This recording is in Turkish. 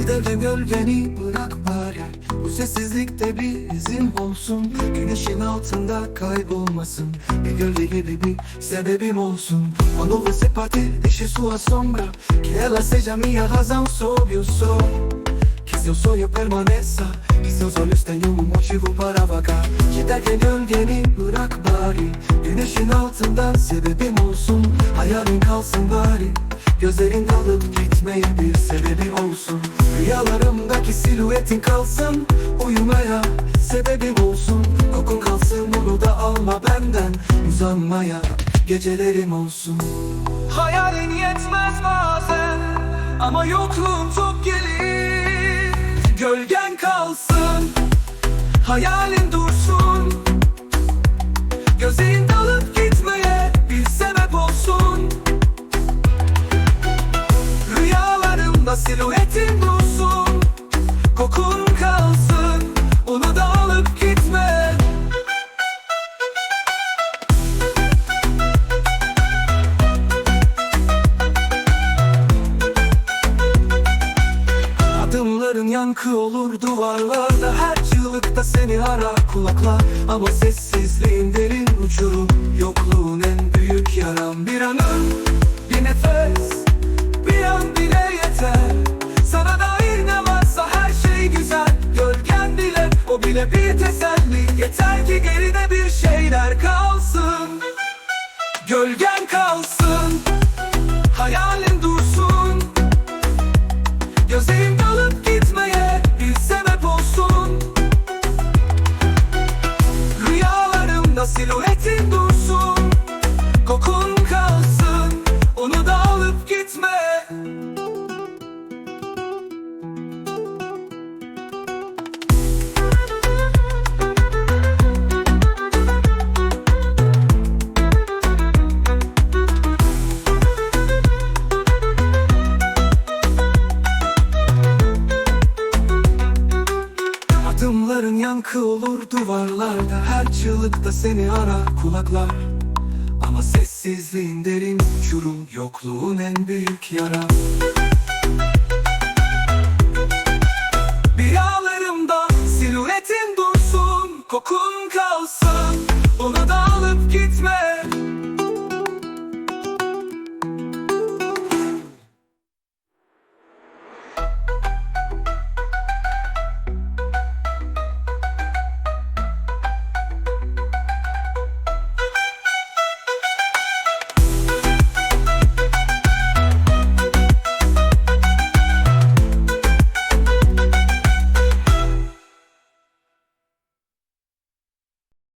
Giderken gölgeni bırak bari Bu sessizlikte bir izin olsun. Güneşin altında kaybolmasın. Bir gölge gibi bir sebebim olsun. Quando você parte, deixe sua sombra. Que ela seja minha razão sob o sol Que seu sonho permaneça Que seus olhos tenham um motivo para vagar Giderken gölgeni bırak bari. Güneşin altında sebebim olsun. Hayalin kalsın bari. Gözlerin dalıp gitmeye bir sebebi olsun Rüyalarımdaki silüetin kalsın Uyumaya sebebim olsun Kokun kalsın bunu da alma benden Uzanmaya gecelerim olsun. Hayalin yetmez bazen Ama yokluğun çok gelir. Gölgen kalsın Hayalin dursun. Gözlerin Kokun kalsın Onu da alıp gitme. Adımların yankı olur duvarlarda Her çığlıkta seni arar kulaklar. Ama sessizliğin derin uçurum Yokluğun en büyük yaram. Bir an öl, Yeter ki geride bir şeyler kalsın. Gölgen kalsın. Hayalin dursun. Gözlerim dalıp gitmeye bir sebep olsun. Rüyalarımda silüetin yankı olur duvarlarda. Her çığlıkta seni arar kulaklar. Ama sessizliğin derin uçurum Yokluğun en büyük yara